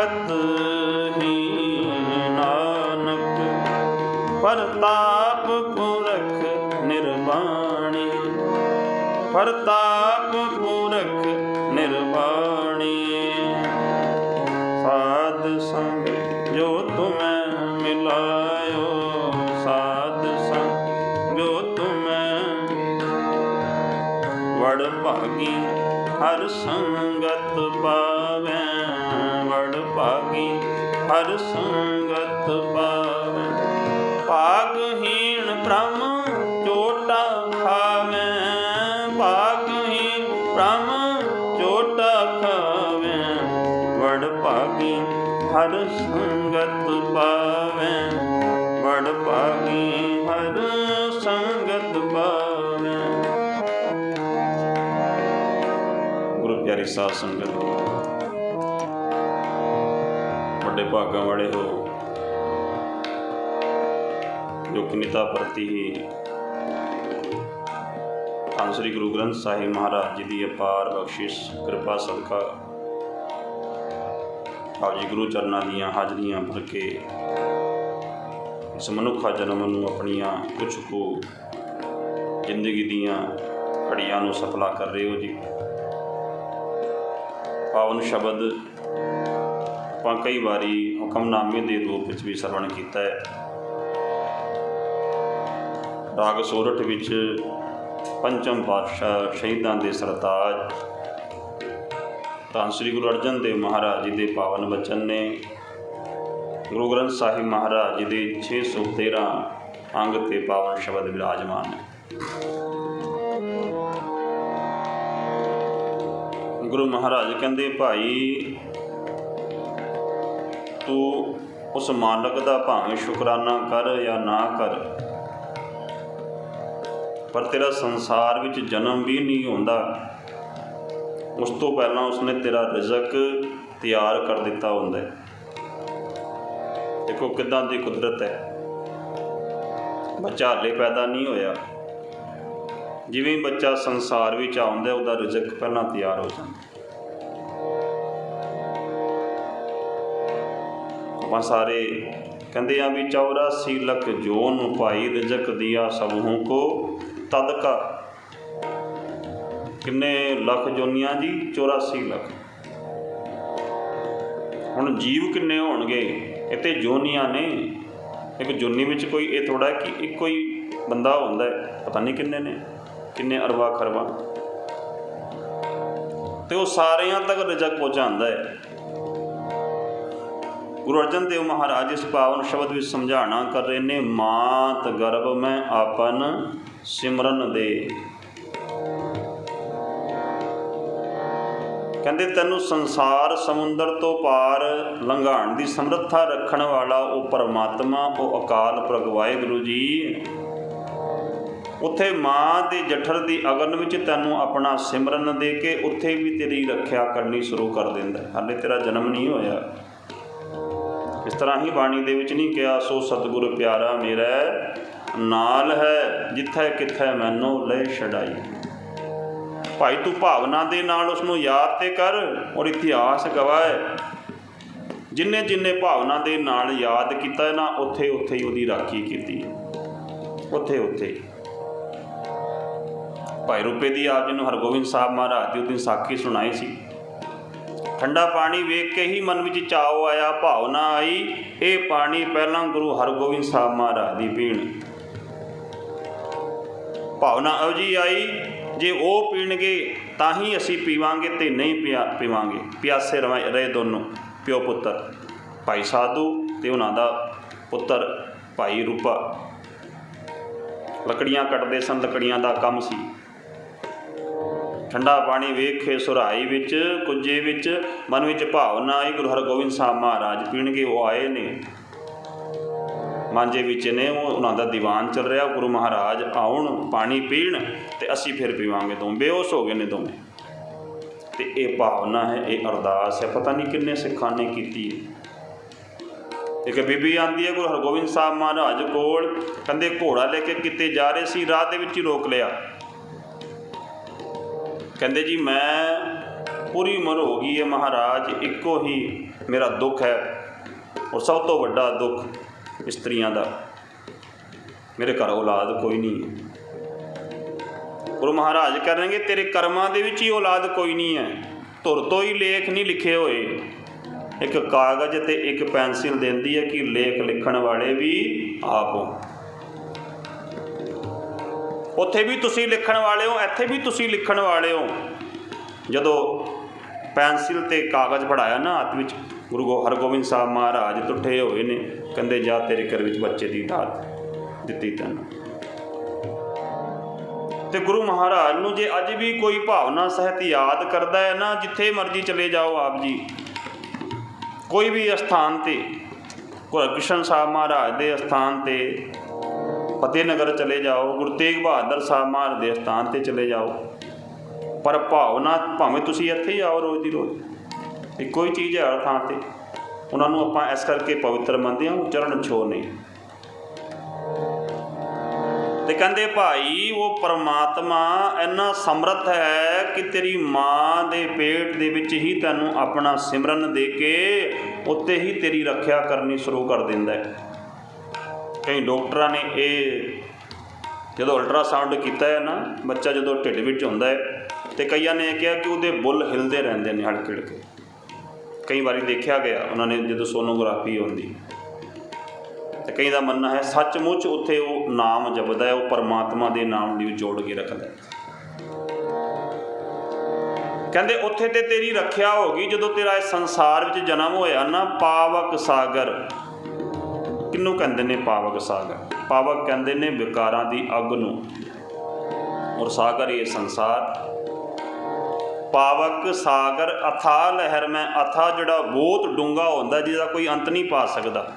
ਦੇਖਤ ਹੀ ਨਾਨਕ ਪਰਤਾਪ ਪੁਰਖ ਨਿਰਵਾਣੀ। ਪਰਤਾਪ ਭਾਗੀ, ਹਰ ਸੰਗਤ ਪਾਵੈ। ਭਾਗਹੀਣ ਭ੍ਰਮ ਚੋਟਾ ਖਾਵੈ। ਭਾਗਹੀਣ ਭ੍ਰਮ ਚੋਟਾ ਖਾਵੈ। ਵੜ ਭਾਗੀ, ਹਰ ਸੰਗਤ ਪਾਵੈ। ਵੜ ਭਾਗੀ, ਹਰ ਸੰਗਤ ਪਾਵੈ। ਗੁਰੂ ਪਿਆਰੀ ਸਾਧ ਸੰਗਤ ਭਾਗਾਂ ਵਾਲੇ ਹੋ, ਜੋ ਕਿ ਨਿਤਾ ਪ੍ਰਤੀ ਧੰਨ ਸ੍ਰੀ ਗੁਰੂ ਗ੍ਰੰਥ ਸਾਹਿਬ ਮਹਾਰਾਜ ਜੀ ਦੀ ਅਪਾਰ ਬਖਸ਼ਿਸ਼, ਕਿਰਪਾ, ਸਦਕਾ ਆਪ ਜੀ ਗੁਰੂ ਚਰਨਾਂ ਦੀਆਂ ਹਾਜ਼ਰੀਆਂ ਭਰ ਕੇ ਇਸ ਮਨੁੱਖਾ ਜਨਮ ਨੂੰ ਆਪਣੀਆਂ ਕੁਝ ਕੁ ਜ਼ਿੰਦਗੀ ਦੀਆਂ ਘੜੀਆਂ ਨੂੰ ਸਫਲਾ ਕਰ ਰਹੇ ਹੋ ਜੀ। ਪਾਵਨ ਸ਼ਬਦ ਆਪਾਂ ਕਈ ਵਾਰੀ ਹੁਕਮਨਾਮੇ ਦੇ ਰੂਪ ਵਿੱਚ ਵੀ ਸਰਵਣ ਕੀਤਾ ਹੈ। ਰਾਗ ਸੋਰਠ ਵਿੱਚ ਪੰਚਮ ਪਾਤਸ਼ਾਹ ਸ਼ਹੀਦਾਂ ਦੇ ਸਰਤਾਜ, ਤਾਂ ਸ੍ਰੀ ਗੁਰੂ ਅਰਜਨ ਦੇਵ ਮਹਾਰਾਜ ਜੀ ਦੇ ਪਾਵਨ ਬਚਨ ਨੇ ਗੁਰੂ ਗ੍ਰੰਥ ਸਾਹਿਬ ਮਹਾਰਾਜ ਜੀ ਦੇ 613 ਅੰਗ ਤੇ ਪਾਵਨ ਸ਼ਬਦ ਵਿਰਾਜਮਾਨ ਹੈ ਗੁਰੂ ਮਹਾਰਾਜ ਕਹਿੰਦੇ, ਭਾਈ ਤੂੰ ਉਸ ਮਾਲਕ ਦਾ ਭਾਵੇਂ ਸ਼ੁਕਰਾਨਾ ਕਰ ਜਾਂ ਨਾ ਕਰ, ਪਰ ਤੇਰਾ ਸੰਸਾਰ ਵਿੱਚ ਜਨਮ ਵੀ ਨਹੀਂ ਹੁੰਦਾ। ਉਸ ਤੋਂ ਪਹਿਲਾਂ ਉਸਨੇ ਤੇਰਾ ਰਿਜ਼ਕ ਤਿਆਰ ਕਰ ਦਿੱਤਾ ਹੁੰਦਾ ਹੈ। ਦੇਖੋ ਕਿਦਾਂ ਦੀ ਕੁਦਰਤ ਹੈ। ਬੱਚਾ ਹਾਲੇ ਪੈਦਾ ਨਹੀਂ ਹੋਇਆ। ਜਿਵੇਂ ਬੱਚਾ ਸੰਸਾਰ ਵਿੱਚ ਆਉਂਦਾ ਉਹਦਾ ਰਿਜ਼ਕ ਪਹਿਲਾਂ ਤਿਆਰ ਹੋ ਜਾਂਦਾ ਆਪਾਂ ਸਾਰੇ ਕਹਿੰਦੇ ਆ ਵੀ 84 ਲੱਖ ਜੋਨ ਭਾਈ ਰਜਕ ਦਿਆ ਸਭੂ ਕੋ ਤਦਕਾ। ਕਿੰਨੇ ਲੱਖ ਜੋਨੀਆਂ ਜੀ? 84 ਲੱਖ। ਹੁਣ ਜੀਵ ਕਿੰਨੇ ਹੋਣਗੇ? ਇੱਥੇ ਜੋਨੀਆਂ ਨੇ। ਇੱਕ ਜੋਨੀ ਵਿੱਚ ਕੋਈ, ਇਹ ਥੋੜਾ ਕਿ ਇੱਕੋ ਹੀ ਬੰਦਾ ਹੁੰਦਾ ਹੈ। ਪਤਾ ਨਹੀਂ ਕਿੰਨੇ ਨੇ, ਕਿੰਨੇ ਅਰਵਾ ਖਰਵਾ ਤੇ ਉਹ ਸਾਰਿਆਂ ਤੱਕ ਰਿਜ਼ਕ ਪਹੁੰਚਾਉਂਦਾ ਹੈ। ਗੁਰੂ ਅਰਜਨ ਦੇਵ ਮਹਾਰਾਜ ਇਸ ਪਾਵਨ ਸ਼ਬਦ ਵਿੱਚ ਸਮਝਾਣਾ ਕਰ ਰਹੇ ਨੇ, ਮਾਤ ਗਰਭ ਮੈਂ ਆਪਨ ਸਿਮਰਨ ਦੇ। ਕਹਿੰਦੇ, ਤੈਨੂੰ ਸੰਸਾਰ ਸਮੁੰਦਰ ਤੋਂ ਪਾਰ ਲੰਘਾਉਣ ਦੀ ਸਮਰੱਥਾ ਰੱਖਣ ਵਾਲਾ ਉਹ ਪਰਮਾਤਮਾ, ਉਹ ਅਕਾਲ ਪੁਰਖ ਵਾਹਿਗੁਰੂ ਜੀ। ਉੱਥੇ ਮਾਂ ਦੇ ਜਠਰ ਦੀ ਅਗਨ ਵਿੱਚ ਤੈਨੂੰ ਆਪਣਾ ਸਿਮਰਨ ਦੇ ਕੇ ਉੱਥੇ ਵੀ ਤੇਰੀ ਰੱਖਿਆ ਕਰਨੀ ਸ਼ੁਰੂ ਕਰ ਦਿੰਦਾ। ਹਾਲੇ ਤੇਰਾ ਜਨਮ ਨਹੀਂ ਹੋਇਆ। ਇਸ ਤਰ੍ਹਾਂ ਹੀ ਬਾਣੀ ਦੇ ਵਿੱਚ ਨਹੀਂ ਕਿਹਾ, ਸੋ ਸਤਿਗੁਰ ਪਿਆਰਾ ਮੇਰਾ ਨਾਲ ਹੈ, ਜਿੱਥੇ ਕਿੱਥੇ ਮੈਨੂੰ ਲੈ ਛਡਾਈ। ਭਾਈ ਤੂੰ ਭਾਵਨਾ ਦੇ ਨਾਲ ਉਸ ਨੂੰ ਯਾਦ ਤੇ ਕਰ ਔਰ ਇਤਿਹਾਸ ਗਵਾਏ। ਜਿੰਨੇ ਜਿੰਨੇ ਭਾਵਨਾ ਦੇ ਨਾਲ ਯਾਦ ਕੀਤਾ ਨਾ, ਉੱਥੇ ਉੱਥੇ ਹੀ ਉਹਦੀ ਰਾਖੀ ਕੀਤੀ। ਉੱਥੇ ਉੱਥੇ। ਭਾਈ ਰੂਪੇ ਦੀ ਆਪ ਜੀ ਨੂੰ ਹਰਗੋਬਿੰਦ ਸਾਹਿਬ ਮਹਾਰਾਜ ਦੀ ਉਹਦੀ ਸਾਖੀ ਸੁਣਾਈ ਸੀ। ਠੰਡਾ ਪਾਣੀ ਵੇਖ ਕੇ ਹੀ ਮਨ ਵਿੱਚ ਚਾਉ ਆਇਆ, ਭਾਵਨਾ ਆਈ, ਇਹ ਪਾਣੀ ਪਹਿਲਾਂ ਗੁਰੂ ਹਰਗੋਬਿੰਦ ਸਾਹਿਬ ਮਹਾਰਾਜ ਦੀ ਪੀਣ। ਭਾਵਨਾ ਉਹ ਜੀ ਆਈ, ਜੇ ਉਹ ਪੀਣਗੇ ਤਾਂ ਹੀ ਅਸੀਂ ਪੀਵਾਂਗੇ ਤੇ ਨਹੀਂ ਪਿਆ, ਪੀਵਾਂਗੇ। ਪਿਆਸੇ ਰਵਾਂ- ਰਹੇ ਦੋਨੋਂ, ਪਿਓ ਪੁੱਤਰ, ਭਾਈ ਸਾਧੂ ਤੇ ਉਹਨਾਂ ਦਾ ਪੁੱਤਰ, ਭਾਈ ਰੂਪਾ। ਲੱਕੜੀਆਂ ਕੱਟਦੇ ਸਨ, ਲੱਕੜੀਆਂ ਦਾ ਕੰਮ ਸੀ। ਠੰਡਾ ਪਾਣੀ ਵੇਖੇ ਸੁਰਾਈ ਵਿੱਚ, ਕੁੱਜੇ ਵਿੱਚ, ਮਨ ਵਿੱਚ ਭਾਵਨਾ ਆਈ, ਗੁਰੂ ਹਰਗੋਬਿੰਦ ਸਾਹਿਬ ਮਹਾਰਾਜ ਪੀਣਗੇ, ਉਹ ਆਏ ਨੇ। ਮਾਂਜੇ ਵਿੱਚ ਨੇ, ਉਹ, ਉਹਨਾਂ ਦਾ ਦੀਵਾਨ ਚੱਲ ਰਿਹਾ, ਗੁਰੂ ਮਹਾਰਾਜ ਆਉਣ, ਪਾਣੀ ਪੀਣ ਤੇ ਅਸੀਂ ਫਿਰ ਪੀਵਾਂਗੇ ਦੋ ਬੇਹੋਸ਼ ਹੋ ਗਏ ਨੇ ਦੋਵੇਂ। ਤੇ ਇਹ ਭਾਵਨਾ ਹੈ, ਇਹ ਅਰਦਾਸ ਹੈ, ਪਤਾ ਨਹੀਂ ਕਿੰਨੇ ਸਿੱਖਾਂ ਨੇ ਕੀਤੀ ਹੈ। ਇੱਕ ਬੀਬੀ ਆਂਦੀ ਹੈ, ਗੁਰੂ ਹਰਗੋਬਿੰਦ ਸਾਹਿਬ ਮਹਾਰਾਜ ਕੋਲ, ਕਹਿੰਦੇ ਘੋੜਾ ਲੈ ਕੇ ਕਿਤੇ ਜਾ ਰਹੇ ਸੀ, ਰਾਹ ਦੇ ਵਿੱਚ ਹੀ ਰੋਕ ਲਿਆ। ਕਹਿੰਦੇ ਜੀ, ਮੈਂ ਪੂਰੀ ਉਮਰ ਹੋ ਗਈ ਹੈ ਮਹਾਰਾਜ, ਇੱਕੋ ਹੀ ਮੇਰਾ ਦੁੱਖ ਹੈ। ਔਰ ਸਭ ਤੋਂ ਵੱਡਾ ਦੁੱਖ ਇਸਤਰੀਆਂ ਦਾ। ਮੇਰੇ ਘਰ ਔਲਾਦ ਕੋਈ ਨਹੀਂ ਹੈ। ਗੁਰੂ ਮਹਾਰਾਜ ਕਰਨਗੇ ਤੇਰੇ ਕਰਮਾਂ ਦੇ ਵਿੱਚ ਹੀ ਔਲਾਦ ਕੋਈ ਨਹੀਂ ਹੈ। ਧੁਰ ਤੋਂ ਹੀ ਲੇਖ ਨਹੀਂ ਲਿਖੇ ਹੋਏ। ਇੱਕ ਕਾਗਜ਼ ਤੇ ਇੱਕ ਪੈਨਸਿਲ ਦਿੰਦੀ ਹੈ ਕਿ ਲੇਖ ਲਿਖਣ ਵਾਲੇ ਵੀ ਆਪ ਹੋ ਉੱਥੇ ਵੀ ਤੁਸੀਂ ਲਿਖਣ ਵਾਲੇ ਹੋ, ਇੱਥੇ ਵੀ ਤੁਸੀਂ ਲਿਖਣ ਵਾਲੇ ਹੋ। ਜਦੋਂ ਪੈਨਸਿਲ ਤੇ ਕਾਗਜ਼ ਫੜਾਇਆ ਨਾ ਹੱਥ ਵਿੱਚ, ਗੁਰੂ ਗੋ, ਹਰਗੋਬਿੰਦ ਸਾਹਿਬ ਮਹਾਰਾਜ ਟੁੱਟੇ ਹੋਏ ਨੇ, ਕਹਿੰਦੇ, ਜਾ ਤੇਰੇ ਘਰ ਵਿੱਚ ਬੱਚੇ ਦੀ ਦਾਤ ਦਿੱਤੀ ਤੈਨੂੰ। ਤੇ ਗੁਰੂ ਮਹਾਰਾਜ ਨੂੰ ਜੇ ਅੱਜ ਵੀ ਕੋਈ ਭਾਵਨਾ, ਸਹਿਤ ਯਾਦ ਕਰਦਾ ਹੈ ਨਾ, ਜਿੱਥੇ ਮਰਜ਼ੀ ਚਲੇ ਜਾਓ ਆਪ ਜੀ। ਕੋਈ ਵੀ ਅਸਥਾਨ ਤੇ ਗੁਰੂ ਕ੍ਰਿਸ਼ਨ ਸਾਹਿਬ ਮਹਾਰਾਜ ਦੇ ਅਸਥਾਨ ਤੇ ਫਤਿਹਨਗਰ ਚਲੇ ਜਾਓ, ਗੁਰੂ ਤੇਗ ਬਹਾਦਰ ਸਾਹਿਬ ਮਹਾਰਾਜ ਦੇ ਸਥਾਨ ਤੇ ਚਲੇ ਜਾਓ। ਪਰ ਭਾਵਨਾ, ਭਾਵੇਂ ਤੁਸੀਂ ਇੱਥੇ ਹੀ ਆਓ ਰੋਜ਼ ਦੀ ਰੋਜ਼ ਇੱਕੋ ਹੀ ਚੀਜ਼ ਹੈ ਹਰ ਥਾਂ ਤੇ, ਉਹਨਾਂ ਨੂੰ ਆਪਾਂ ਇਸ ਕਰਕੇ ਪਵਿੱਤਰ ਮੰਨਦੇ ਹਾਂ, ਉਹ ਚਰਨ ਛੋਹ ਨਹੀਂ। ਤੇ ਕਹਿੰਦੇ, ਭਾਈ, ਉਹ ਪਰਮਾਤਮਾ ਇੰਨਾ ਸਮਰੱਥ ਹੈ ਕਿ ਤੇਰੀ ਮਾਂ ਦੇ ਪੇਟ ਦੇ ਵਿੱਚ ਹੀ ਤੈਨੂੰ ਆਪਣਾ ਸਿਮਰਨ ਦੇ ਕੇ ਉੱਤੇ ਹੀ ਤੇਰੀ ਰੱਖਿਆ ਕਰਨੀ ਸ਼ੁਰੂ ਕਰ ਦਿੰਦਾ ਹੈ। ਕਈ ਡਾਕਟਰਾਂ ਨੇ ਇਹ ਜਦੋਂ ਅਲਟਰਾਸਾਊਂਡ ਕੀਤਾ ਹੈ ਨਾ, ਬੱਚਾ ਜਦੋਂ ਢਿੱਡ ਵਿੱਚ ਹੁੰਦਾ ਹੈ ਤੇ ਕਈਆਂ ਨੇ ਇਹ ਕਿਹਾ ਕਿ ਉਹਦੇ ਬੁੱਲ ਹਿਲਦੇ ਰਹਿੰਦੇ ਨੇ ਹਲਕੇ ਹਲਕੇ ਕਈ ਵਾਰੀ ਦੇਖਿਆ ਗਿਆ, ਉਹਨਾਂ ਨੇ ਜਦੋਂ ਸੋਨੋਗ੍ਰਾਫੀ ਹੁੰਦੀ। ਤੇ ਕਈ ਦਾ ਮੰਨਣਾ ਹੈ, ਸੱਚਮੁੱਚ ਉੱਥੇ ਉਹ ਨਾਮ ਜਪਦਾ ਹੈ, ਉਹ ਪਰਮਾਤਮਾ ਦੇ ਨਾਮ ਨੂੰ ਜੋੜ ਕੇ ਰੱਖਦਾ ਹੈ। ਕਹਿੰਦੇ, ਉੱਥੇ ਤੇ ਤੇਰੀ ਰੱਖਿਆ ਹੋ ਗਈ, ਜਦੋਂ ਤੇਰਾ ਇਸ ਸੰਸਾਰ ਵਿੱਚ ਜਨਮ ਹੋਇਆ ਨਾ, ਪਾਵਕ ਸਾਗਰ ਕਿਹਨੂੰ ਕਹਿੰਦੇ ਨੇ ਪਾਵਕ ਸਾਗਰ ਪਾਵਕ ਕਹਿੰਦੇ ਨੇ ਵਿਕਾਰਾਂ ਦੀ ਅੱਗ ਨੂੰ। ਔਰ ਸਾਗਰ ਇਹ ਸੰਸਾਰ। ਪਾਵਕ, ਸਾਗਰ, ਅਥਾ ਲਹਿਰ ਮੈਂ ਅਥਾ ਜਿਹੜਾ ਬਹੁਤ ਡੂੰਗਾ ਹੁੰਦਾ, ਜਿਹਦਾ ਕੋਈ ਅੰਤ ਨਹੀਂ ਪਾ ਸਕਦਾ।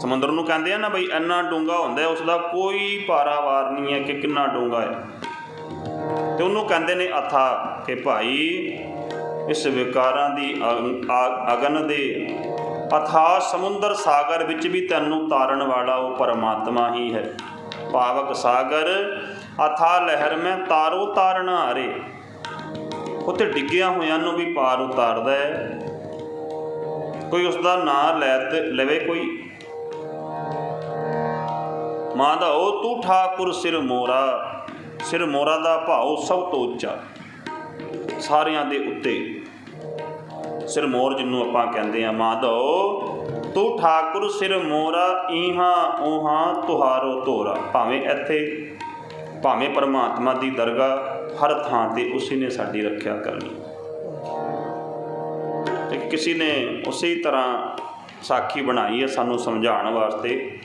ਸਮੁੰਦਰ ਨੂੰ ਕਹਿੰਦੇ ਆ ਨਾ ਬਈ, ਇੰਨਾ ਡੂੰਗਾ ਹੁੰਦਾ ਉਸ ਦਾ ਕੋਈ ਪਾਰਾਵਾਰ ਨਹੀਂ ਹੈ ਕਿ ਕਿੰਨਾ ਡੂੰਗਾ ਹੈ। ਤੇ ਉਹਨੂੰ ਕਹਿੰਦੇ ਨੇ ਅਥਾ ਕਿ ਭਾਈ, ਇਸ ਵਿਕਾਰਾਂ ਦੀ ਅਗਨ ਦੇ ਅਥਾ ਸਮੁੰਦਰ ਸਾਗਰ ਵਿੱਚ ਵੀ ਤੈਨੂੰ ਤਾਰਨ ਵਾਲਾ ਉਹ ਪਰਮਾਤਮਾ ਹੀ ਹੈ। ਪਾਵਕ ਸਾਗਰ, ਅਥਾ ਲਹਿਰ ਮੈਂ ਤਾਰੋ ਤਾਰਨਾ ਹਾਰੇ। ਉੱਥੇ ਡਿੱਗਿਆ ਹੋਇਆਂ ਨੂੰ ਵੀ ਪਾਰ ਉਤਾਰਦਾ ਹੈ। ਕੋਈ ਉਸ ਦਾ ਨਾਂ ਲੈ ਤੇ ਲਵੇ ਕੋਈ। ਮਾਂ ਦਾ ਉਹ, ਤੂੰ ਠਾਕੁਰ ਸਿਰ ਮੋਰਾ। ਸਿਰ ਮੋਰਾ ਦਾ ਭਾਉ ਸਭ ਤੋਂ ਉੱਚਾ। ਸਾਰਿਆਂ ਦੇ ਉੱਤੇ ਸਿਰ ਮੋਰ ਜਿਹਨੂੰ ਆਪਾਂ ਕਹਿੰਦੇ ਆ ਮਾਧੋ ਤੂੰ ਠਾਕੁਰ ਸਿਰ ਮੋਰਾ, ਈਹਾਂ ਉਹਾਂ ਤੁਹਾਰੋ ਤੋਰਾ ਭਾਵੇਂ ਇੱਥੇ, ਭਾਵੇਂ ਪਰਮਾਤਮਾ ਦੀ ਦਰਗਾਹ ਹਰ ਥਾਂ ਤੇ ਉਸੇ ਨੇ ਸਾਡੀ ਰੱਖਿਆ ਕਰਨੀ। ਤੇ ਕਿਸੇ ਨੇ ਉਸੇ ਤਰ੍ਹਾਂ ਸਾਖੀ ਬਣਾਈ ਹੈ ਸਾਨੂੰ ਸਮਝਾਉਣ ਵਾਸਤੇ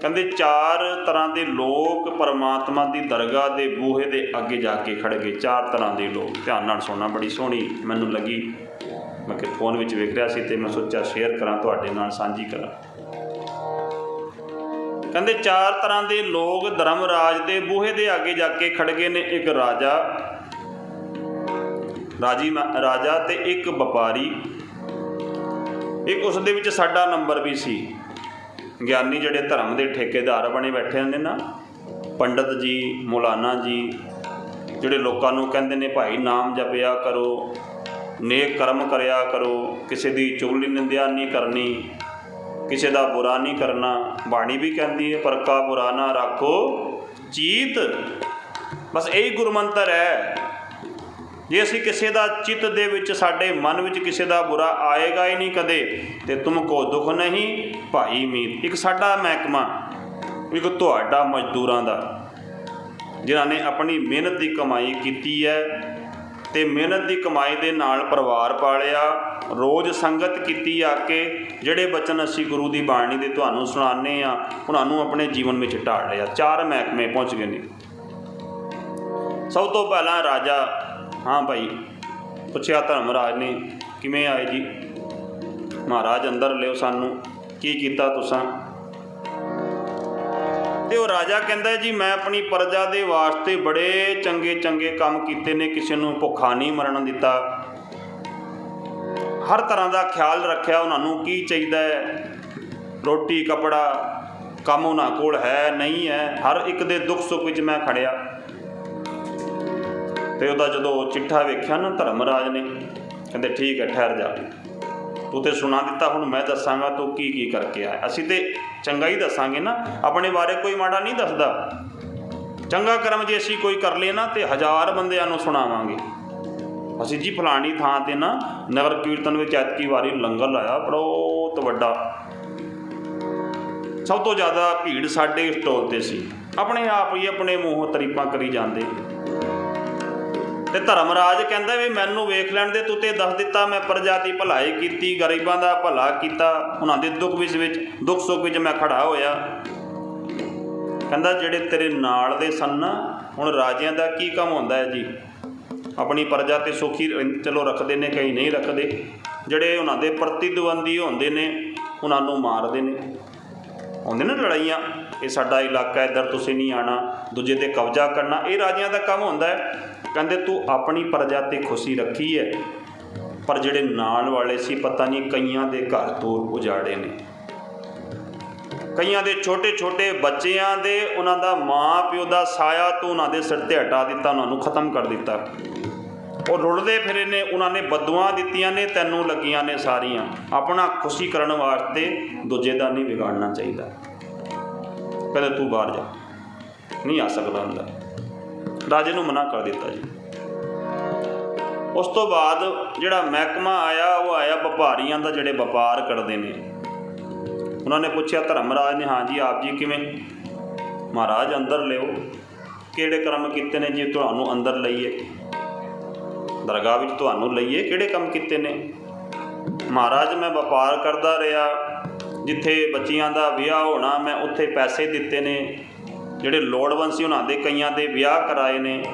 ਕਹਿੰਦੇ ਚਾਰ ਤਰ੍ਹਾਂ ਦੇ ਲੋਕ ਪਰਮਾਤਮਾ ਦੀ ਦਰਗਾਹ ਦੇ ਬੂਹੇ ਦੇ ਅੱਗੇ ਜਾ ਕੇ ਖੜ ਗਏ। ਚਾਰ ਤਰ੍ਹਾਂ ਦੇ ਲੋਕ। ਧਿਆਨ ਨਾਲ ਸੁਣਨਾ, ਬੜੀ ਸੋਹਣੀ ਮੈਨੂੰ ਲੱਗੀ। ਮੈਂ ਕਿ ਫੋਨ ਵਿੱਚ ਵੇਖ ਰਿਹਾ ਸੀ ਤੇ ਮੈਂ ਸੋਚਿਆ ਸ਼ੇਅਰ ਕਰਾਂ ਤੁਹਾਡੇ ਨਾਲ, ਸਾਂਝੀ ਕਰਾਂ। ਕਹਿੰਦੇ ਚਾਰ ਤਰ੍ਹਾਂ ਦੇ ਲੋਕ ਧਰਮ ਰਾਜ ਦੇ ਬੂਹੇ ਦੇ ਅੱਗੇ ਜਾ ਕੇ ਖੜ ਗਏ ਨੇ। ਇੱਕ ਰਾਜਾ, ਰਾਜੀ ਰਾਜਾ ਤੇ ਇੱਕ ਵਪਾਰੀ। ਇੱਕ ਉਸ ਦੇ ਵਿੱਚ ਸਾਡਾ ਨੰਬਰ ਵੀ ਸੀ। ਗਿਆਨੀ ਜਿਹੜੇ ਧਰਮ ਦੇ ਠੇਕੇਦਾਰ ਬਣੇ ਬੈਠੇ ਹੁੰਦੇ ਨਾ, ਪੰਡਤ ਜੀ, ਮੌਲਾਨਾ ਜੀ, ਜਿਹੜੇ ਲੋਕਾਂ ਨੂੰ ਕਹਿੰਦੇ ਨੇ, ਭਾਈ ਨਾਮ ਜਪਿਆ ਕਰੋ, ਨੇਕ ਕਰਮ ਕਰਿਆ ਕਰੋ, ਕਿਸੇ ਦੀ ਚੁਗਲੀ, ਨਿੰਦਿਆ ਨਹੀਂ ਕਰਨੀ, ਕਿਸੇ ਦਾ ਬੁਰਾ ਨਹੀਂ ਕਰਨਾ। ਬਾਣੀ ਵੀ ਕਹਿੰਦੀ ਹੈ ਪਰਕਾ ਬੁਰਾ ਨਾ ਰੱਖੋ ਚੀਤ ਬਸ ਇਹੀ ਗੁਰਮੰਤਰ ਹੈ। ਜੇ ਅਸੀਂ ਕਿਸੇ ਦਾ ਚਿੱਤ ਦੇ ਵਿੱਚ ਸਾਡੇ ਮਨ ਵਿੱਚ ਕਿਸੇ ਦਾ ਬੁਰਾ ਆਏਗਾ ਹੀ ਨਹੀਂ ਕਦੇ, ਤੇ ਤੁਮ ਕੋ ਦੁੱਖ ਨਹੀਂ, ਭਾਈ ਮੀਤ। ਇੱਕ ਸਾਡਾ ਮਹਿਕਮਾ, ਇੱਕ ਤੁਹਾਡਾ ਮਜ਼ਦੂਰਾਂ ਦਾ, ਜਿਨ੍ਹਾਂ ਨੇ ਆਪਣੀ ਮਿਹਨਤ ਦੀ ਕਮਾਈ ਕੀਤੀ ਹੈ, ਤੇ ਮਿਹਨਤ ਦੀ ਕਮਾਈ ਦੇ ਨਾਲ ਪਰਿਵਾਰ ਪਾਲਿਆ, ਰੋਜ਼ ਸੰਗਤ ਕੀਤੀ ਆ ਕੇ, ਜਿਹੜੇ ਬਚਨ ਅਸੀਂ ਗੁਰੂ ਦੀ ਬਾਣੀ ਦੇ ਤੁਹਾਨੂੰ ਸੁਣਾਉਂਦੇ ਆ ਉਹਨਾਂ ਨੂੰ ਆਪਣੇ ਜੀਵਨ ਵਿੱਚ ਢਾਲ ਲਿਆ। ਚਾਰ ਮਹਿਕਮੇ ਪਹੁੰਚ ਗਏ ਨੇ। ਸਭ ਤੋਂ ਪਹਿਲਾਂ ਰਾਜਾ ਹਾਂ ਭਾਈ, ਪੁੱਛਿਆ ਧਰਮਰਾਜ ਨੇ ਕਿਵੇਂ ਆਏ ਜੀ? ਮਹਾਰਾਜ ਅੰਦਰ ਲਿਓ ਸਾਨੂੰ, ਕੀ ਕੀਤਾ ਤੁਸੀਂ? ਤੇ ਉਹ ਰਾਜਾ ਕਹਿੰਦਾ ਜੀ, ਮੈਂ ਆਪਣੀ ਪ੍ਰਜਾ ਦੇ ਵਾਸਤੇ ਬੜੇ ਚੰਗੇ ਚੰਗੇ ਕੰਮ ਕੀਤੇ ਨੇ, ਕਿਸੇ ਨੂੰ ਭੁੱਖਾ ਨਹੀਂ ਮਰਨ ਦਿੱਤਾ। ਹਰ ਤਰ੍ਹਾਂ ਦਾ ਖਿਆਲ ਰੱਖਿਆ ਉਹਨਾਂ ਨੂੰ, ਕੀ ਚਾਹੀਦਾ ਹੈ? ਰੋਟੀ, ਕਪੜਾ, ਕੰਮ ਉਹਨਾਂ ਕੋਲ ਹੈ, ਨਹੀਂ ਹੈ, ਹਰ ਇੱਕ ਦੇ ਦੁੱਖ ਸੁੱਖ ਵਿੱਚ ਮੈਂ ਖੜਿਆ। ਤੇ ਉਹਦਾ ਜਦੋਂ ਚਿੱਠਾ ਵੇਖਿਆ ਨਾ ਧਰਮਰਾਜ ਨੇ, ਕਹਿੰਦੇ ਠੀਕ ਹੈ, ਠਹਿਰ ਜਾ। ਤੂੰ ਤੇ ਸੁਣਾ ਦਿੱਤਾ, ਹੁਣ ਮੈਂ ਦੱਸਾਂਗਾ ਤੂੰ ਕੀ ਕੀ ਕਰਕੇ ਆਇਆ। ਅਸੀਂ ਤੇ ਚੰਗਾ ਹੀ ਦੱਸਾਂਗੇ ਨਾ, ਆਪਣੇ ਬਾਰੇ ਕੋਈ ਮਾੜਾ ਨਹੀਂ ਦੱਸਦਾ। ਚੰਗਾ ਕਰਮ ਜੇ ਅਸੀਂ ਕੋਈ ਕਰ ਲਏ ਨਾ, ਤੇ ਹਜ਼ਾਰ ਬੰਦਿਆਂ ਨੂੰ ਸੁਣਾਵਾਂਗੇ। ਅਸੀਂ ਜੀ ਫਲਾਣੀ ਥਾਂ ਤੇ ਨਾ, ਨਗਰ ਕੀਰਤਨ ਵਿੱਚ ਐਤਕੀ ਵਾਰੀ ਲੰਗਰ ਲਾਇਆ ਬਹੁਤ ਵੱਡਾ। ਸਭ ਤੋਂ ਜ਼ਿਆਦਾ ਭੀੜ ਸਾਡੇ ਸਟੋਲ ਤੇ ਸੀ। ਆਪਣੇ ਆਪ ਹੀ ਆਪਣੇ ਮੂੰਹੋਂ ਤਰੀਫਾਂ ਕਰੀ ਜਾਂਦੇ। ਤੇ ਧਰਮਰਾਜ ਕਹਿੰਦਾ ਵੀ ਮੈਨੂੰ ਵੇਖ ਲੈਣ ਦੇ ਤੂੰ ਤੇ ਦੱਸ ਦਿੱਤਾ, ਮੈਂ ਪ੍ਰਜਾ ਦੀ ਭਲਾਈ ਕੀਤੀ, ਗਰੀਬਾਂ ਦਾ ਭਲਾ ਕੀਤਾ, ਉਹਨਾਂ ਦੇ ਦੁੱਖ ਵਿੱਚ ਵਿੱਚ, ਦੁੱਖ ਸੁੱਖ ਵਿੱਚ ਮੈਂ ਖੜਾ ਹੋਇਆ। ਕਹਿੰਦਾ, ਜਿਹੜੇ ਤੇਰੇ ਨਾਲ ਦੇ ਸਨ ਨਾ, ਹੁਣ ਰਾਜਿਆਂ ਦਾ ਕੀ ਕੰਮ ਹੁੰਦਾ ਹੈ ਜੀ? ਆਪਣੀ ਪ੍ਰਜਾ ਤੇ ਸੁਖੀ ਚਲੋ ਰੱਖਦੇ ਨੇ, ਕਈ ਨਹੀਂ ਰੱਖਦੇ। ਜਿਹੜੇ ਉਹਨਾਂ ਦੇ ਪ੍ਰਤੀਦਵੰਦੀ ਹੁੰਦੇ ਨੇ, ਉਹਨਾਂ ਨੂੰ ਮਾਰਦੇ ਨੇ। ਹੁੰਦੇ ਨਾ ਲੜਾਈਆਂ, ਇਹ ਸਾਡਾ ਇਲਾਕਾ, ਇੱਧਰ ਤੁਸੀਂ ਨਹੀਂ ਆਣਾ ਦੂਜੇ ਤੇ ਕਬਜ਼ਾ ਕਰਨਾ, ਇਹ ਰਾਜਿਆਂ ਦਾ ਕੰਮ ਹੁੰਦਾ ਹੈ। ਕਹਿੰਦੇ ਤੂੰ ਆਪਣੀ ਪ੍ਰਜਾ ਤੇ ਖੁਸ਼ੀ ਰੱਖੀ ਹੈ ਪਰ ਜਿਹੜੇ ਨਾਲ ਵਾਲੇ ਸੀ ਪਤਾ ਨਹੀਂ ਕਈਆਂ ਦੇ ਘਰ ਤੋਂ ਉਜਾੜੇ ਨੇ। ਕਈਆਂ ਦੇ ਛੋਟੇ ਛੋਟੇ ਬੱਚਿਆਂ ਦੇ ਉਹਨਾਂ ਦਾ ਮਾਂ ਪਿਓ ਦਾ ਸਾਇਆ ਤੋਂ ਉਹਨਾਂ ਦੇ ਸਿਰ ਤੇ ਹਟਾ ਦਿੱਤਾ, ਉਹਨਾਂ ਨੂੰ ਖਤਮ ਕਰ ਦਿੱਤਾ। ਉਹ ਰੁਲਦੇ ਫਿਰੇ ਨੇ, ਉਹਨਾਂ ਨੇ ਬਦੂਆਂ ਦਿੱਤੀਆਂ ਨੇ, ਤੈਨੂੰ ਲੱਗੀਆਂ ਨੇ ਸਾਰੀਆਂ। ਆਪਣਾ ਖੁਸ਼ੀ ਕਰਨ ਵਾਸਤੇ ਦੂਜੇ ਦਾ ਨਹੀਂ ਵਿਗਾੜਨਾ ਚਾਹੀਦਾ। ਕਹਿੰਦੇ ਤੂੰ ਬਾਹਰ ਜਾ। ਨਹੀਂ ਆ ਸਕਦਾ ਅੰਦਰ ਰਾਜੇ ਨੂੰ ਮਨਾ ਕਰ ਦਿੱਤਾ ਜੀ। ਉਸ ਤੋਂ ਬਾਅਦ ਜਿਹੜਾ ਮਹਿਕਮਾ ਆਇਆ, ਉਹ ਆਇਆ ਵਪਾਰੀਆਂ ਦਾ ਜਿਹੜੇ ਵਪਾਰ ਕਰਦੇ ਨੇ ਉਹਨਾਂ ਨੇ ਪੁੱਛਿਆ, ਧਰਮਰਾਜ ਨੇ, ਹਾਂ ਜੀ, ਆਪ ਜੀ ਕਿਵੇਂ? ਮਹਾਰਾਜ, ਅੰਦਰ ਲਿਓ। ਕਿਹੜੇ ਕਰਮ ਕੀਤੇ ਨੇ? ਜੇ ਤੁਹਾਨੂੰ ਅੰਦਰ ਲਈਏ। ਦਰਗਾਹ ਵਿੱਚ ਤੁਹਾਨੂੰ ਲਈਏ। ਕਿਹੜੇ ਕੰਮ ਕੀਤੇ ਨੇ? ਮਹਾਰਾਜ, ਮੈਂ ਵਪਾਰ ਕਰਦਾ ਰਿਹਾ। ਜਿੱਥੇ ਬੱਚੀਆਂ ਦਾ ਵਿਆਹ ਹੋਣਾ, ਮੈਂ ਉੱਥੇ ਪੈਸੇ ਦਿੱਤੇ ਨੇ। ਜਿਹੜੇ ਲੋੜਵੰਦ ਸੀ ਉਹਨਾਂ ਦੇ ਕਈਆਂ ਦੇ ਵਿਆਹ ਕਰਾਏ ਨੇ।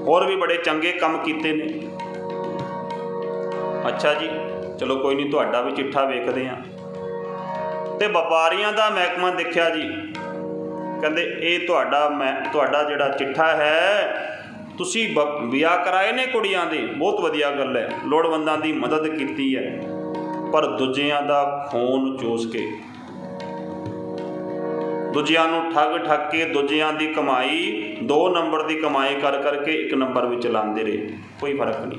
ਹੋਰ ਵੀ ਬੜੇ ਚੰਗੇ ਕੰਮ ਕੀਤੇ ਨੇ। ਅੱਛਾ ਜੀ, ਚਲੋ ਕੋਈ ਨਹੀਂ, ਤੁਹਾਡਾ ਵੀ ਚਿੱਠਾ ਵੇਖਦੇ ਹਾਂ। ਤੇ ਵਪਾਰੀਆਂ ਦਾ ਮਹਿਕਮਾ ਦੇਖਿਆ ਜੀ। ਕਹਿੰਦੇ, ਇਹ ਤੁਹਾਡਾ ਮੈਂ, ਤੁਹਾਡਾ ਜਿਹੜਾ ਚਿੱਠਾ ਹੈ, ਤੁਸੀਂ ਬ- ਵਿਆਹ ਕਰਾਏ ਨੇ ਕੁੜੀਆਂ ਦੇ। ਬਹੁਤ ਵਧੀਆ ਗੱਲ ਹੈ। ਲੋੜਵੰਦਾਂ ਦੀ ਮਦਦ ਕੀਤੀ ਹੈ। ਪਰ ਦੂਜਿਆਂ ਦਾ ਖੂਨ ਚੂਸ ਕੇ। ਦੂਜਿਆਂ ਨੂੰ ਠੱਗ ਠੱਗ ਕੇ ਦੂਜਿਆਂ ਦੀ ਕਮਾਈ 2 ਨੰਬਰ ਦੀ ਕਮਾਈ ਕਰ ਕਰਕੇ 1 ਨੰਬਰ ਵਿੱਚ ਲਾਉਂਦੇ ਰਹੇ। ਕੋਈ ਫ਼ਰਕ ਨਹੀਂ।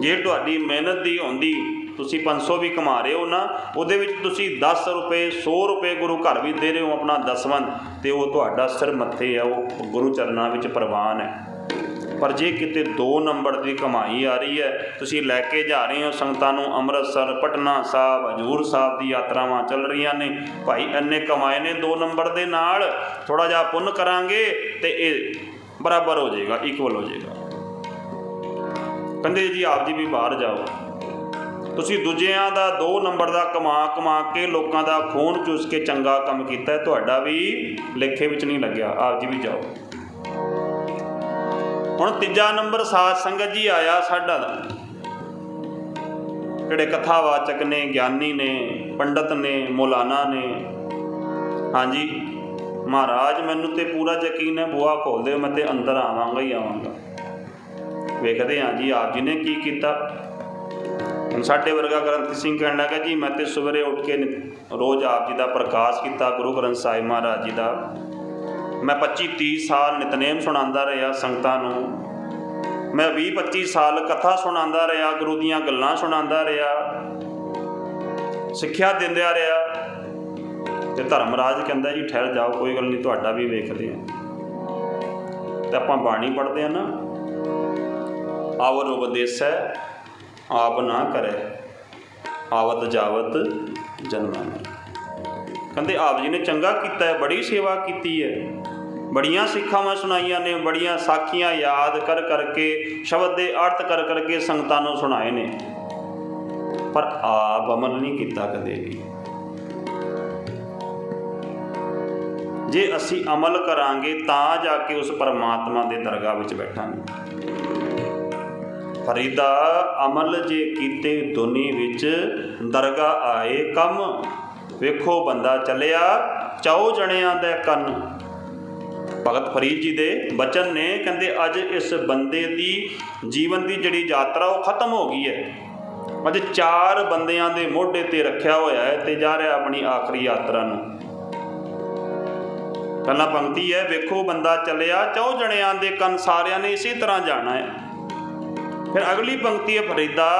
ਜੇ ਤੁਹਾਡੀ ਮਿਹਨਤ ਦੀ ਹੁੰਦੀ, ਤੁਸੀਂ 500 ਵੀ ਕਮਾ ਰਹੇ ਹੋ ਨਾ, ਉਹਦੇ ਵਿੱਚ ਤੁਸੀਂ 10 ਰੁਪਏ 100 ਰੁਪਏ ਗੁਰੂ ਘਰ ਵੀ ਦੇ ਰਹੇ ਹੋ ਆਪਣਾ ਦਸਵੰਦ ਤੇ ਉਹ ਤੁਹਾਡਾ ਸਿਰ ਮੱਥੇ ਆ, ਉਹ ਗੁਰੂ ਚਰਨਾਂ ਵਿੱਚ ਪ੍ਰਵਾਨ ਹੈ। ਪਰ ਜੇ ਕਿਤੇ 2 ਨੰਬਰ ਦੀ ਕਮਾਈ ਆ ਰਹੀ ਹੈ, ਤੁਸੀਂ ਲੈ ਕੇ ਜਾ ਰਹੇ ਹੋ ਸੰਗਤਾਂ ਨੂੰ ਅੰਮ੍ਰਿਤਸਰ, ਪਟਨਾ ਸਾਹਿਬ, ਹਜੂਰ ਸਾਹਿਬ ਦੀ ਯਾਤਰਾਵਾਂ ਚੱਲ ਰਹੀਆਂ ਨੇ। ਭਾਈ, ਇੰਨੇ ਕਮਾਏ ਨੇ 2 ਨੰਬਰ ਦੇ ਨਾਲ। ਥੋੜਾ ਜਿਹਾ ਪੁੰਨ ਕਰਾਂਗੇ ਤੇ ਇਹ ਬਰਾਬਰ ਹੋ ਜਾਏਗਾ ਇਕੁਅਲ ਹੋ ਜਾਏਗਾ। ਕਹਿੰਦੇ ਜੀ, ਆਪ ਜੀ ਵੀ ਬਾਹਰ ਜਾਓ। ਤੁਸੀਂ ਦੂਜਿਆਂ ਦਾ 2 ਨੰਬਰ ਦਾ ਕਮਾ ਕਮਾ ਕੇ ਲੋਕਾਂ ਦਾ ਖੂਨ ਚੂਸ ਕੇ ਚੰਗਾ ਕੰਮ ਕੀਤਾ ਤੁਹਾਡਾ ਵੀ ਲੇਖੇ ਵਿੱਚ ਨਹੀਂ ਲੱਗਿਆ। ਆਪ ਜੀ ਵੀ ਜਾਓ। ਹੁਣ ਤੀਜਾ ਨੰਬਰ ਸਾਧ ਸੰਗਤ ਜੀ ਆਇਆ ਸਾਡਾ। ਦਾ ਜਿਹੜੇ ਕਥਾਵਾਚਕ ਨੇ, ਗਿਆਨੀ ਨੇ, ਪੰਡਤ ਨੇ, ਮੌਲਾਨਾ ਨੇ। ਹਾਂਜੀ, ਮਹਾਰਾਜ ਮੈਨੂੰ ਤੇ ਪੂਰਾ ਯਕੀਨ ਹੈ ਬੁਆ ਖੋਲ ਦਿਓ, ਮੈਂ ਤੇ ਅੰਦਰ ਆਵਾਂਗਾ ਹੀ ਆਵਾਂਗਾ। ਵੇਖਦੇ ਹਾਂ ਜੀ, ਆਪ ਜੀ ਨੇ ਕੀ ਕੀਤਾ। ਹੁਣ ਸਾਡੇ ਵਰਗਾ ਗ੍ਰੰਥ ਸਿੰਘ ਕਹਿਣ ਲੱਗਾ, ਜੀ, ਮੈਂ ਤੇ ਸਵੇਰੇ ਉੱਠ ਕੇ ਰੋਜ਼ ਆਪ ਜੀ ਦਾ ਪ੍ਰਕਾਸ਼ ਕੀਤਾ, ਗੁਰੂ ਗ੍ਰੰਥ ਸਾਹਿਬ ਮਹਾਰਾਜ ਜੀ ਦਾ। ਮੈਂ 25 30 ਸਾਲ ਨਿਤਨੇਮ ਸੁਣਾਉਂਦਾ ਰਿਹਾ ਸੰਗਤਾਂ ਨੂੰ। ਮੈਂ 20 25 ਸਾਲ ਕਥਾ ਸੁਣਾਉਂਦਾ ਰਿਹਾ, ਗੁਰੂ ਦੀਆਂ ਗੱਲਾਂ ਸੁਣਾਉਂਦਾ ਰਿਹਾ, ਸਿੱਖਿਆ ਦਿੰਦਿਆ ਰਿਹਾ। ਤੇ ਧਰਮਰਾਜ ਕਹਿੰਦਾ ਜੀ, ਠਹਿਰ ਜਾਓ, ਕੋਈ ਗੱਲ ਨਹੀਂ, ਤੁਹਾਡਾ ਵੀ ਵੇਖਦੇ ਆ ਤੇ ਆਪਾਂ ਬਾਣੀ ਪੜ੍ਹਦੇ ਆ ਨਾ। ਆਵਰ ਉਪਦੇਸੈ, ਆਪ ਨਾ ਕਰੇ, ਆਵਤ ਜਾਵਤ ਜਨਮਾਂ ਕਹਿੰਦੇ ਆਪ ਜੀ ਨੇ ਚੰਗਾ ਕੀਤਾ ਹੈ, ਬੜੀ ਸੇਵਾ ਕੀਤੀ ਹੈ। ਬੜੀਆਂ ਸਿੱਖਾਵਾਂ ਸੁਣਾਈਆਂ ਨੇ, ਬੜੀਆਂ ਸਾਖੀਆਂ ਯਾਦ ਕਰ ਕਰਕੇ, ਸ਼ਬਦ ਦੇ ਅਰਥ ਕਰ ਕਰਕੇ ਸੰਗਤਾਂ ਨੂੰ ਸੁਣਾਏ ਨੇ। ਪਰ ਆਪ ਅਮਲ ਨਹੀਂ ਕੀਤਾ ਕਦੇ ਵੀ। ਜੇ ਅਸੀਂ ਅਮਲ ਕਰਾਂਗੇ, ਤਾਂ ਜਾ ਕੇ ਉਸ ਪਰਮਾਤਮਾ ਦੇ ਦਰਗਾਹ ਵਿੱਚ ਬੈਠਾਂਗੇ। ਫਰੀਦਾ, ਅਮਲ ਜੇ ਕੀਤੇ ਦੁਨੀ ਵਿੱਚ, ਦਰਗਾਹ ਆਏ ਕੰਮ, ਵੇਖੋ ਬੰਦਾ ਚੱਲਿਆ, ਚਾਉ ਜਣਿਆਂ ਦਾ ਕੰਨ। ਭਗਤ ਫਰੀਦ ਜੀ ਦੇ ਬਚਨ ਨੇ, ਕਹਿੰਦੇ, ਅੱਜ ਇਸ ਬੰਦੇ ਦੀ ਜੀਵਨ ਦੀ ਜਿਹੜੀ ਯਾਤਰਾ, ਉਹ ਖਤਮ ਹੋ ਗਈ ਹੈ। ਅੱਜ ਚਾਰ ਬੰਦਿਆਂ ਦੇ ਮੋਢੇ ਤੇ ਰੱਖਿਆ ਹੋਇਆ ਹੈ ਤੇ ਜਾ ਰਿਹਾ ਆਪਣੀ ਆਖਰੀ ਯਾਤਰਾ ਨੂੰ। ਪਹਿਲਾਂ ਪੰਕਤੀ ਹੈ, ਵੇਖੋ ਬੰਦਾ ਚੱਲਿਆ, ਚੌ ਜਣਿਆਂ ਦੇ ਕੰਨ ਸਾਰਿਆਂ ਨੇ ਇਸੇ ਤਰ੍ਹਾਂ ਜਾਣਾ ਹੈ। ਫਿਰ ਅਗਲੀ ਪੰਕਤੀ ਹੈ, ਫਰੀਦਾ,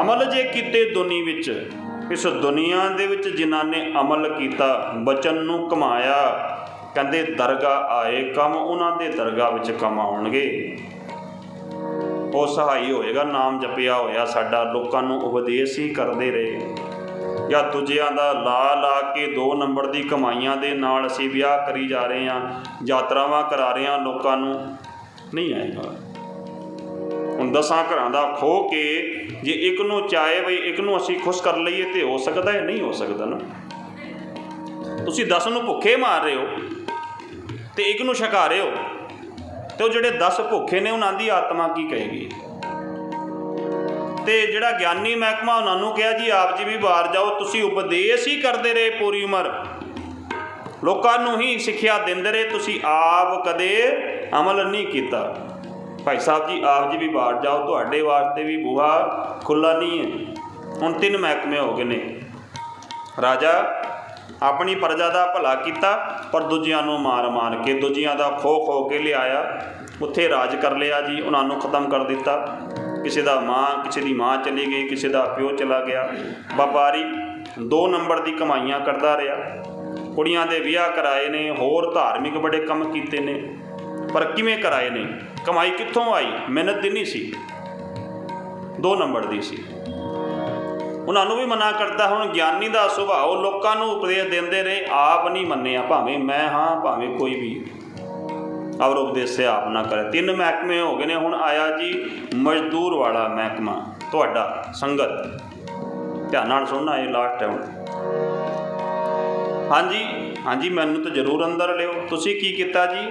ਅਮਲ ਜੇ ਕੀਤੇ ਦੁਨੀ ਵਿੱਚ, ਇਸ ਦੁਨੀਆ ਦੇ ਵਿੱਚ ਜਿਨ੍ਹਾਂ ਨੇ ਅਮਲ ਕੀਤਾ, ਬਚਨ ਨੂੰ ਕਮਾਇਆ ਕਹਿੰਦੇ ਦਰਗਾ ਆਏ, ਕੰਮ ਉਹਨਾਂ ਦੇ ਦਰਗਾ ਵਿੱਚ ਕੰਮ ਆਉਣਗੇ। ਉਹ ਸਹਾਈ ਹੋਏਗਾ, ਨਾਮ ਜਪਿਆ ਹੋਇਆ ਸਾਡਾ, ਲੋਕਾਂ ਨੂੰ ਉਪਦੇਸ਼ ਹੀ ਕਰਦੇ ਰਹੇ। ਜਾਂ ਦੂਜਿਆਂ ਦਾ ਲਾ ਲਾ ਕੇ ਦੋ ਨੰਬਰ ਦੀ ਕਮਾਈਆਂ ਦੇ ਨਾਲ ਅਸੀਂ ਵਿਆਹ ਕਰੀ ਜਾ ਰਹੇ ਹਾਂ, ਯਾਤਰਾਵਾਂ ਕਰਾ ਰਹੇ ਹਾਂ ਲੋਕਾਂ ਨੂੰ। ਨਹੀਂ ਆਏਗਾ ਹੁਣ ਦਸਾਂ ਘਰਾਂ ਦਾ ਖੋ ਕੇ ਜੇ ਇੱਕ ਨੂੰ ਚਾਹੇ ਬਈ, ਇੱਕ ਨੂੰ ਅਸੀਂ ਖੁਸ਼ ਕਰ ਲਈਏ ਤੇ ਹੋ ਸਕਦਾ ਹੈ, ਨਹੀਂ ਹੋ ਸਕਦਾ ਨਾ। ਤੁਸੀਂ 10 ਨੂੰ ਭੁੱਖੇ ਮਾਰ ਰਹੇ ਹੋ। ਤੇ ਇੱਕ ਨੂੰ ਛਕਾ ਰਹੇ ਹੋ ਤੇ ਉਹ ਜਿਹੜੇ 10 ਭੁੱਖੇ ਨੇ, ਉਹਨਾਂ ਦੀ ਆਤਮਾ ਕੀ ਕਹੇਗੀ? ਤੇ ਜਿਹੜਾ ਗਿਆਨੀ ਮਹਿਕਮਾ ਉਹਨਾਂ ਨੂੰ ਕਿਹਾ, ਜੀ, ਆਪ ਜੀ ਵੀ ਬਾਹਰ ਜਾਓ, ਤੁਸੀਂ ਉਪਦੇਸ਼ ਹੀ ਕਰਦੇ ਰਹੇ ਪੂਰੀ ਉਮਰ। ਲੋਕਾਂ ਨੂੰ ਹੀ ਸਿੱਖਿਆ ਦਿੰਦੇ ਰਹੇ, ਤੁਸੀਂ ਆਪ ਕਦੇ ਅਮਲ ਨਹੀਂ ਕੀਤਾ। ਭਾਈ ਸਾਹਿਬ ਜੀ, ਆਪ ਜੀ ਵੀ ਬਾਹਰ ਜਾਓ, ਤੁਹਾਡੇ ਵਾਸਤੇ ਵੀ ਬੂਹਾ ਖੁੱਲਾ ਨਹੀਂ ਹੈ। ਹੁਣ ਤਿੰਨ ਮਹਿਕਮੇ ਹੋ ਗਏ ਨੇ। ਰਾਜਾ ਆਪਣੀ ਪ੍ਰਜਾ ਦਾ ਭਲਾ ਕੀਤਾ, ਪਰ ਦੂਜਿਆਂ ਨੂੰ ਮਾਰ ਮਾਰ ਕੇ, ਦੂਜਿਆਂ ਦਾ ਖੋ ਖੋ ਕੇ ਲਿਆਇਆ। ਉੱਥੇ ਰਾਜ ਕਰ ਲਿਆ ਜੀ, ਉਹਨਾਂ ਨੂੰ ਖਤਮ ਕਰ ਦਿੱਤਾ। ਕਿਸੇ ਦਾ ਮਾਂ, ਕਿਸੇ ਦੀ ਮਾਂ ਚਲੀ ਗਈ, ਕਿਸੇ ਦਾ ਪਿਓ ਚਲਾ ਗਿਆ। ਵਪਾਰੀ ਦੋ ਨੰਬਰ ਦੀ ਕਮਾਈਆਂ ਕਰਦਾ ਰਿਹਾ। ਕੁੜੀਆਂ ਦੇ ਵਿਆਹ ਕਰਾਏ ਨੇ, ਹੋਰ ਧਾਰਮਿਕ ਬੜੇ ਕੰਮ ਕੀਤੇ ਨੇ। ਪਰ ਕਿਵੇਂ ਕਰਾਏ ਨੇ? ਕਮਾਈ ਕਿੱਥੋਂ ਆਈ? ਮਿਹਨਤ ਦੀ ਨਹੀਂ ਸੀ। ਦੋ ਨੰਬਰ ਦੀ ਸੀ। ਉਹਨਾਂ ਨੂੰ ਵੀ ਮਨਾ ਕਰਦਾ, ਹੁਣ ਗਿਆਨੀ ਦਾ ਸੁਭਾਅ ਲੋਕਾਂ ਨੂੰ ਉਪਦੇਸ਼ ਦਿੰਦੇ ਰਹੇ ਆਪ ਨਹੀਂ ਮੰਨਿਆ, ਭਾਵੇਂ ਮੈਂ ਹਾਂ, ਭਾਵੇਂ ਕੋਈ ਵੀ। ਅਵਰ ਉਪਦੇਸ਼ ਆਪ ਨਾ ਕਰੇ। ਤਿੰਨ ਮਹਿਕਮੇ ਹੋ ਗਏ ਨੇ, ਹੁਣ ਆਇਆ ਜੀ ਮਜ਼ਦੂਰ ਵਾਲਾ ਮਹਿਕਮਾ, ਤੁਹਾਡਾ ਸੰਗਤ। ਧਿਆਨ ਨਾਲ ਸੁਣਨਾ, ਇਹ ਲਾਸਟ ਹੈ ਹੁਣ। ਹਾਂਜੀ ਹਾਂਜੀ, ਮੈਨੂੰ ਤਾਂ ਜ਼ਰੂਰ ਅੰਦਰ ਲਿਓ। ਤੁਸੀਂ ਕੀ ਕੀਤਾ ਜੀ?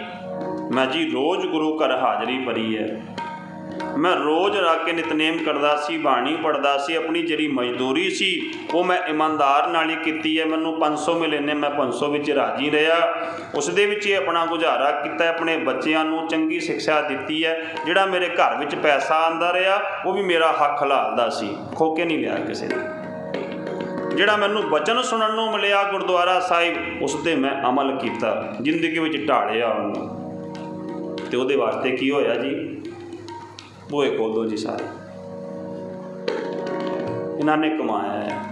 ਮੈਂ ਜੀ ਰੋਜ਼ ਗੁਰੂ ਘਰ ਹਾਜ਼ਰੀ ਭਰੀ ਹੈ। ਮੈਂ ਰੋਜ਼ ਰੱਖ ਕੇ ਨਿਤਨੇਮ ਕਰਦਾ ਸੀ, ਬਾਣੀ ਪੜਦਾ ਸੀ, ਆਪਣੀ ਜਿਹੜੀ ਮਜ਼ਦੂਰੀ ਸੀ, ਉਹ ਮੈਂ ਇਮਾਨਦਾਰ ਨਾਲ ਹੀ ਕੀਤੀ ਹੈ। ਮੈਨੂੰ 500 ਮਿਲੇ ਨੇ, ਮੈਂ 500 ਵਿੱਚ ਰਾਜੀ ਰਿਹਾ। ਉਸ ਦੇ ਵਿੱਚ ਹੀ ਆਪਣਾ ਗੁਜ਼ਾਰਾ ਕੀਤਾ, ਆਪਣੇ ਬੱਚਿਆਂ ਨੂੰ ਚੰਗੀ ਸਿੱਖਿਆ ਦਿੱਤੀ ਹੈ। ਜਿਹੜਾ ਮੇਰੇ ਘਰ ਵਿੱਚ ਪੈਸਾ ਆਂਦਾ ਰਿਹਾ, ਉਹ ਵੀ ਮੇਰਾ ਹੱਕ ਹਲਾਲ ਦਾ ਸੀ। ਖੋ ਕੇ ਨਹੀਂ ਲਿਆ ਕਿਸੇ ਨੇ। ਜਿਹੜਾ ਮੈਨੂੰ ਬਚਨ ਸੁਣਨ ਨੂੰ ਮਿਲਿਆ ਗੁਰਦੁਆਰਾ ਸਾਹਿਬ ਉਸ ਤੇ ਮੈਂ ਅਮਲ ਕੀਤਾ। ਜ਼ਿੰਦਗੀ ਵਿੱਚ ਢਾਲਿਆ ਉਹਨੂੰ। ਤੇ ਉਹਦੇ ਵਾਸਤੇ ਕੀ ਹੋਇਆ ਜੀ? ਭੂਏ ਕੋਲ ਦੋ ਜੀ ਸਾਰੇ ਇਹਨਾਂ ਨੇ ਕਮਾਇਆ ਹੈ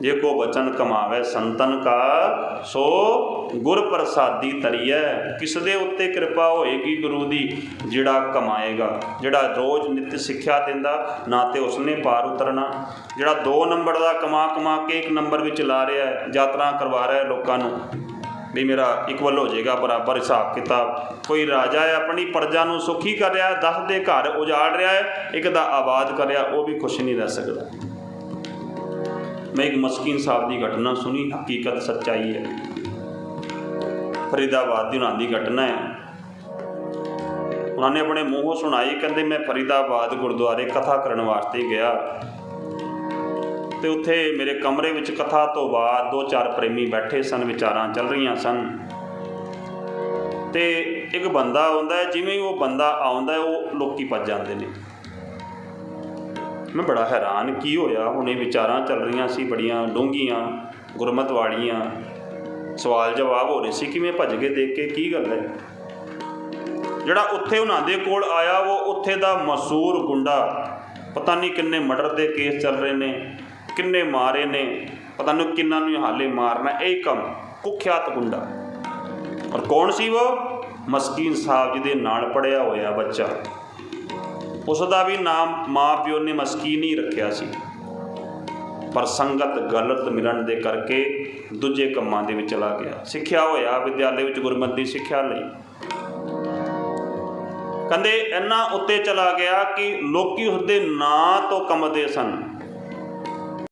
ਜੇ ਕੋ ਬਚਨ ਕਮਾਵੇ ਸੰਤਨ ਕਾ ਸੋ ਗੁਰ ਪ੍ਰਸਾਦੀ ਤਰੀਐ ਕਿਸ ਦੇ ਉੱਤੇ ਕਿਰਪਾ ਹੋਏਗੀ ਗੁਰੂ ਦੀ ਜਿਹੜਾ ਕਮਾਏਗਾ ਜਿਹੜਾ ਰੋਜ਼ ਨਿਤ ਸਿੱਖਿਆ ਦਿੰਦਾ ਨਾ ਤੇ ਉਸਨੇ ਪਾਰ ਉਤਰਨਾ ਜਿਹੜਾ 2 ਨੰਬਰ ਦਾ ਕਮਾ ਕਮਾ ਕੇ ਇੱਕ ਨੰਬਰ ਵਿੱਚ ਲਾ ਰਿਹਾ ਹੈ ਯਾਤਰਾ ਕਰਵਾ ਰਿਹਾ ਹੈ ਲੋਕਾਂ ਨੂੰ ਵੀ ਮੇਰਾ ਇਕਵਲ ਹੋ ਜਾਏਗਾ, ਬਰਾਬਰ ਹਿਸਾਬ ਕਿਤਾਬ। ਕੋਈ ਰਾਜਾ ਹੈ, ਆਪਣੀ ਪ੍ਰਜਾ ਨੂੰ ਸੁਖੀ ਕਰ ਰਿਹਾ ਹੈ 10 ਦੇ ਘਰ ਉਜਾੜ ਰਿਹਾ ਹੈ, ਇੱਕ ਦਾ ਆਬਾਦ ਕਰ ਰਿਹਾ, ਉਹ ਵੀ ਖੁਸ਼ ਨਹੀਂ ਰਹਿ ਸਕਦਾ। ਮੈਂ ਇੱਕ ਮਸਕੀਨ ਸਾਹਿਬ ਦੀ ਘਟਨਾ ਸੁਣੀ, ਹਕੀਕਤ ਸੱਚਾਈ ਹੈ। ਫਰੀਦਾਬਾਦ ਦੀ ਉਹਨਾਂ ਦੀ ਘਟਨਾ ਹੈ। ਉਹਨਾਂ ਨੇ ਆਪਣੇ ਮੂੰਹੋਂ ਸੁਣਾਈ, ਕਹਿੰਦੇ ਮੈਂ ਫਰੀਦਾਬਾਦ ਗੁਰਦੁਆਰੇ ਕਥਾ ਕਰਨ ਵਾਸਤੇ ਗਿਆ। ਤੇ ਉੱਥੇ ਮੇਰੇ ਕਮਰੇ ਵਿੱਚ ਕਥਾ ਤੋਂ ਬਾਅਦ ਦੋ ਚਾਰ ਪ੍ਰੇਮੀ ਬੈਠੇ ਸਨ, ਵਿਚਾਰਾਂ ਚੱਲ ਰਹੀਆਂ ਸਨ। ਤੇ ਇੱਕ ਬੰਦਾ ਆਉਂਦਾ ਜਿਵੇਂ ਉਹ ਬੰਦਾ ਆਉਂਦਾ ਉਹ ਲੋਕੀ ਭੱਜ ਜਾਂਦੇ ਨੇ। ਮੈਂ ਬੜਾ ਹੈਰਾਨ, ਕੀ ਹੋਇਆ? ਹੁਣ ਇਹ ਵਿਚਾਰਾਂ ਚੱਲ ਰਹੀਆਂ ਸੀ, ਬੜੀਆਂ ਡੂੰਘੀਆਂ, ਗੁਰਮਤ ਵਾਲੀਆਂ। ਸਵਾਲ ਜਵਾਬ ਹੋ ਰਹੇ ਸੀ ਕਿਵੇਂ ਭੱਜ ਕੇ ਦੇਖ ਕੇ ਕੀ ਗੱਲ ਹੈ? ਜਿਹੜਾ ਉੱਥੇ ਉਹਨਾਂ ਦੇ ਕੋਲ ਆਇਆ, ਉਹ ਉੱਥੇ ਦਾ ਮਸੂਰ ਗੁੰਡਾ, ਪਤਾ ਨਹੀਂ ਕਿੰਨੇ ਮਰਡਰ ਦੇ ਕੇਸ ਚੱਲ ਰਹੇ ਨੇ। ਕਿੰਨੇ ਮਾਰੇ ਨੇ, ਪਤਾ ਨਹੀਂ ਕਿੰਨਾਂ ਨੂੰ ਹਾਲੇ ਮਾਰਨਾ, ਇਹ ਕੰਮ ਕੁਖਿਆਤ ਗੁੰਡਾ। ਔਰ ਕੌਣ ਸੀ ਉਹ? ਮਸਕੀਨ ਸਾਹਿਬ ਜੀ ਦੇ ਨਾਲ ਪੜਿਆ ਹੋਇਆ ਬੱਚਾ। ਉਸ ਦਾ ਵੀ ਨਾਮ ਮਾਂ ਪਿਓ ਨੇ ਮਸਕੀਨ ਹੀ ਰੱਖਿਆ ਸੀ। ਪਰ ਸੰਗਤ ਗਲਤ ਮਿਲਣ ਦੇ ਕਰਕੇ ਦੂਜੇ ਕੰਮਾਂ ਦੇ ਵਿੱਚ ਚਲਾ ਗਿਆ। ਸਿੱਖਿਆ ਹੋਇਆ ਵਿਦਿਆਲੇ ਵਿੱਚ ਗੁਰਮਤਿ ਦੀ ਸਿੱਖਿਆ ਲਈ। ਕਹਿੰਦੇ, ਇੰਨਾ ਉੱਤੇ ਚਲਾ ਗਿਆ ਕਿ ਲੋਕੀ ਉਸਦੇ ਨਾਂ ਤੋਂ ਕੰਮਦੇ ਸਨ।